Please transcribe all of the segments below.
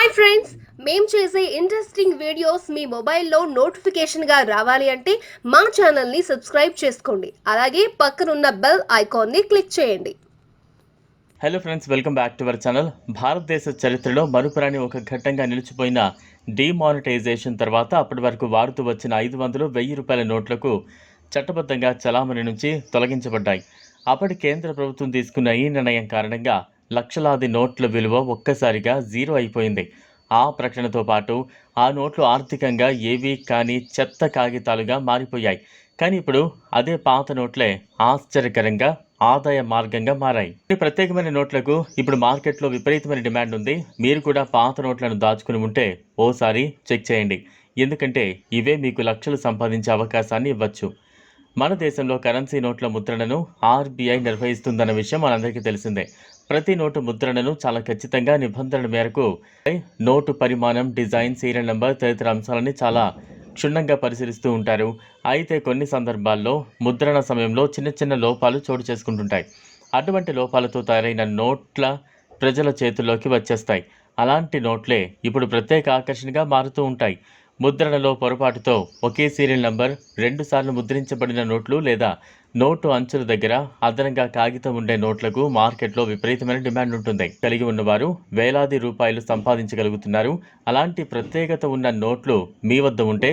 Hi friends మేము చేసే interesting videos మీ మొబైల్లో నోటిఫికేషన్గా రావాలి అంటే మా ఛానల్ని సబ్స్క్రైబ్ చేసుకోండి. అలాగే పక్కనున్న బెల్ ఐకాన్ని క్లిక్ చేయండి. Hello friends welcome back to our channel భారతదేశ చరిత్రలో మరుపురాని ఒక ఘట్టంగా నిలిచిపోయిన డిమానిటైజేషన్ తర్వాత అప్పటి వరకు వాడుతూ వచ్చిన ఐదు వందలు వెయ్యి రూపాయల నోట్లకు చట్టబద్ధంగా చలామణి నుంచి తొలగించబడ్డాయి. అప్పటి కేంద్ర ప్రభుత్వం తీసుకున్న ఈ నిర్ణయం కారణంగా లక్షలాది నోట్ల విలువ ఒక్కసారిగా జీరో అయిపోయింది. ఆ ప్రకటనతో పాటు ఆ నోట్లు ఆర్థికంగా ఏవీ కానీ చెత్త కాగితాలుగా మారిపోయాయి. కానీ ఇప్పుడు అదే పాత నోట్లే ఆశ్చర్యకరంగా ఆదాయ మార్గంగా మారాయి. ఈ ప్రత్యేకమైన నోట్లకు ఇప్పుడు మార్కెట్లో విపరీతమైన డిమాండ్ ఉంది. మీరు కూడా పాత నోట్లను దాచుకుని ఉంటే ఓసారి చెక్ చేయండి. ఎందుకంటే ఇవే మీకు లక్షలు సంపాదించే అవకాశాన్ని ఇవ్వచ్చు. మన దేశంలో కరెన్సీ నోట్ల ముద్రణను ఆర్బీఐ నిర్వహిస్తుందన్న విషయం మనందరికీ తెలిసిందే. ప్రతి నోటు ముద్రణను చాలా ఖచ్చితంగా నిబంధనల మేరకు నోటు పరిమాణం డిజైన్ సీరియల్ నంబర్ తదితర అంశాలని చాలా క్షుణ్ణంగా పరిశీలిస్తూ ఉంటారు. అయితే కొన్ని సందర్భాల్లో ముద్రణ సమయంలో చిన్న చిన్న లోపాలు చోటు చేసుకుంటుంటాయి. అటువంటి లోపాలతో తయారైన నోట్ల ప్రజల చేతుల్లోకి వచ్చేస్తాయి. అలాంటి నోట్లే ఇప్పుడు ప్రత్యేక ఆకర్షణగా మారుతూ ఉంటాయి. ముద్రణలో పొరపాటుతో ఒకే సీరియల్ నంబర్ రెండుసార్లు ముద్రించబడిన నోట్లు లేదా నోటు అంచుల దగ్గర అదనంగా కాగితం ఉండే నోట్లకు మార్కెట్లో విపరీతమైన డిమాండ్ ఉంటుంది. కలిగి ఉన్నవారు వేలాది రూపాయలు సంపాదించగలుగుతున్నారు. అలాంటి ప్రత్యేకత ఉన్న నోట్లు మీ వద్ద ఉంటే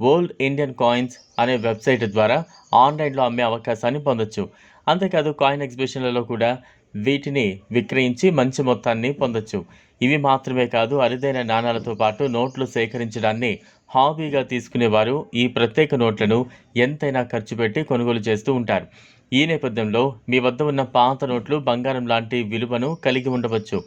ఓల్డ్ ఇండియన్ కాయిన్స్ అనే వెబ్సైట్ ద్వారా ఆన్లైన్లో అమ్మే అవకాశాన్ని పొందొచ్చు. అంతేకాదు కాయిన్ ఎగ్జిబిషన్లలో కూడా వీటిని విక్రయించి మంచి మొత్తాన్ని పొందొచ్చు. ఇవి మాత్రమే కాదు అరుదైన నాణాలతో పాటు నోట్లు సేకరించడాన్ని హాబీగా తీసుకునేవారు. ఈ ప్రత్యేక నోట్లను ఎంతైనా ఖర్చు పెట్టి కొనుగోలు చేస్తూ ఉంటారు. ఈ నేపథ్యంలో మీ వద్ద ఉన్న పాత నోట్లు బంగారం లాంటి విలువను కలిగి ఉండవచ్చు.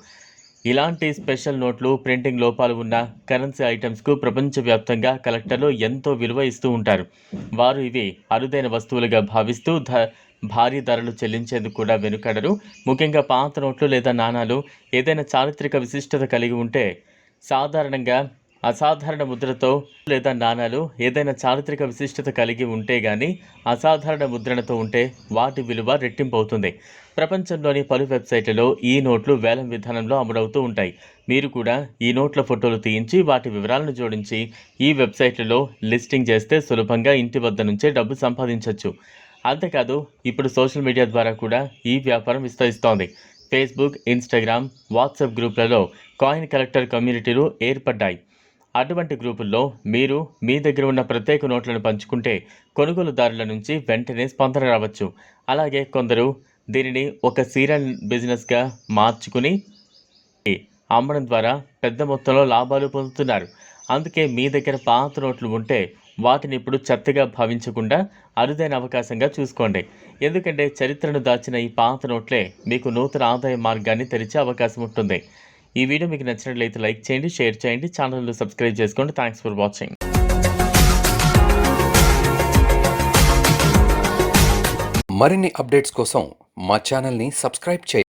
ఇలాంటి స్పెషల్ నోట్లు ప్రింటింగ్ లోపాలు ఉన్న కరెన్సీ ఐటమ్స్కు ప్రపంచవ్యాప్తంగా కలెక్టర్లు ఎంతో విలువ ఇస్తూ ఉంటారు. వారు ఇవి అరుదైన వస్తువులుగా భావిస్తూ ధ భారీ ధరలు చెల్లించేందుకు కూడా వెనుకడరు. ముఖ్యంగా పాత నోట్లు లేదా నాణాలు ఏదైనా చారిత్రక విశిష్టత కలిగి ఉంటే సాధారణంగా అసాధారణ ముద్రతో లేదా నాణాలు ఏదైనా చారిత్రక విశిష్టత కలిగి ఉంటే కానీ అసాధారణ ముద్రణతో ఉంటే వాటి విలువ రెట్టింపు అవుతుంది ప్రపంచంలోని పలు వెబ్సైట్లలో ఈ నోట్లు వేలం విధానంలో అమ్ముడవుతూ ఉంటాయి. మీరు కూడా ఈ నోట్ల ఫోటోలు తీయించి వాటి వివరాలను జోడించి ఈ వెబ్సైట్లలో లిస్టింగ్ చేస్తే సులభంగా ఇంటి వద్ద నుంచే డబ్బు సంపాదించవచ్చు అంతేకాదు ఇప్పుడు సోషల్ మీడియా ద్వారా కూడా ఈ వ్యాపారం విస్తరిస్తోంది. ఫేస్బుక్ ఇన్స్టాగ్రామ్ వాట్సాప్ గ్రూపులలో కాయిన్ కలెక్టర్ కమ్యూనిటీలు ఏర్పడ్డాయి. అటువంటి గ్రూపుల్లో మీరు మీ దగ్గర ఉన్న ప్రత్యేక నోట్లను పంచుకుంటే కొనుగోలుదారుల నుంచి వెంటనే స్పందన రావచ్చు. అలాగే కొందరు దీనిని ఒక సీరియల్ బిజినెస్గా మార్చుకుని అమ్మడం ద్వారా పెద్ద మొత్తంలో లాభాలు పొందుతున్నారు. అందుకే మీ దగ్గర పాత నోట్లు ఉంటే వాటిని ఇప్పుడు చెత్తగా భావించకుండా అరుదైన అవకాశంగా చూసుకోండి. ఎందుకంటే చరిత్రను దాచిన ఈ పాత నోట్లే మీకు నూతన ఆదాయ మార్గాన్ని తెరిచే అవకాశం ఉంటుంది. ఈ వీడియో మీకు నచ్చినట్లయితే లైక్ చేయండి షేర్ చేయండి ఛానల్ను సబ్స్క్రైబ్ చేసుకోండి. థ్యాంక్స్ ఫర్ వాచింగ్ మరిన్ని అప్డేట్స్ కోసం మా ఛానల్ని సబ్స్క్రైబ్ చేయండి.